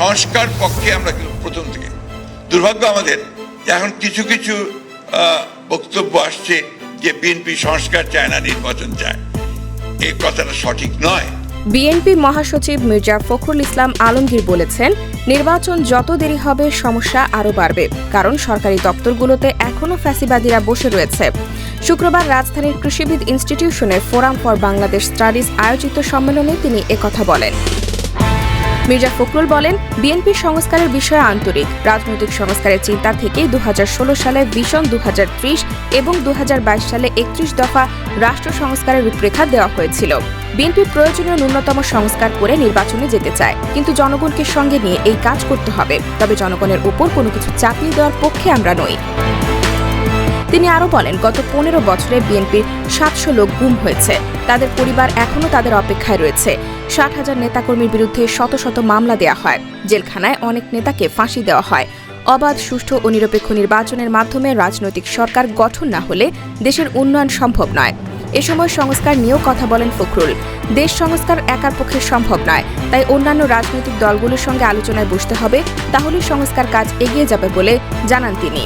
সংস্কার পক্ষে আমরা কিন্তু প্রথম থেকে। দুর্ভাগ্য আমাদের এখন কিছু কিছু বক্তব্য আসছে যে বিএনপি সংস্কার চায় না, নির্বাচন চায়। এই কথাটা সঠিক নয়। বিএনপি মহাসচিব মির্জা ফখরুল ইসলাম আলমগীর বলেছেন, নির্বাচন যত দেরি হবে, সমস্যা আরও বাড়বে। কারণ সরকারি দপ্তরগুলোতে এখনও ফ্যাসিবাদীরা বসে রয়েছে। শুক্রবার রাজধানীর কৃষিবিদ ইনস্টিটিউশনের ফোরাম ফর বাংলাদেশ স্টাডিজ আয়োজিত সম্মেলনে তিনি একথা বলেন। মির্জা ফখরুল বলেন, বিএনপি সংস্কারের বিষয়ে আন্তরিক, রাজনৈতিক সংস্কারের চিন্তা থেকেই দু সালে ভিশন দু এবং দু হাজার বাইশ সালে একত্রিশ দফা রাষ্ট্র সংস্কারের রূপরেখা দেওয়া হয়েছিল। বিএনপি প্রয়োজনীয় ন্যূনতম সংস্কার করে নির্বাচনে যেতে চায়, কিন্তু জনগণকে সঙ্গে নিয়ে এই কাজ করতে হবে। তবে জনগণের উপর কোনো কিছু চাপিয়ে দেওয়ার পক্ষে আমরা নই। তিনি আরও বলেন, গত পনেরো বছরে বিএনপির সাতশো লোক গুম হয়েছে। তাদের পরিবার এখনও তাদের অপেক্ষায় রয়েছে। ষাট হাজার নেতাকর্মীর বিরুদ্ধে শত শত মামলা দেওয়া হয়। জেলখানায় অনেক নেতাকে ফাঁসি দেওয়া হয়। অবাধ, সুষ্ঠু ও নিরপেক্ষ নির্বাচনের মাধ্যমে রাজনৈতিক সরকার গঠন না হলে দেশের উন্নয়ন সম্ভব নয়। এ সময় সংস্কার নিয়েও কথা বলেন ফখরুল। দেশ সংস্কার একার পক্ষে সম্ভব নয়। তাই অন্যান্য রাজনৈতিক দলগুলোর সঙ্গে আলোচনায় বসতে হবে। তাহলে সংস্কার কাজ এগিয়ে যাবে বলে জানান তিনি।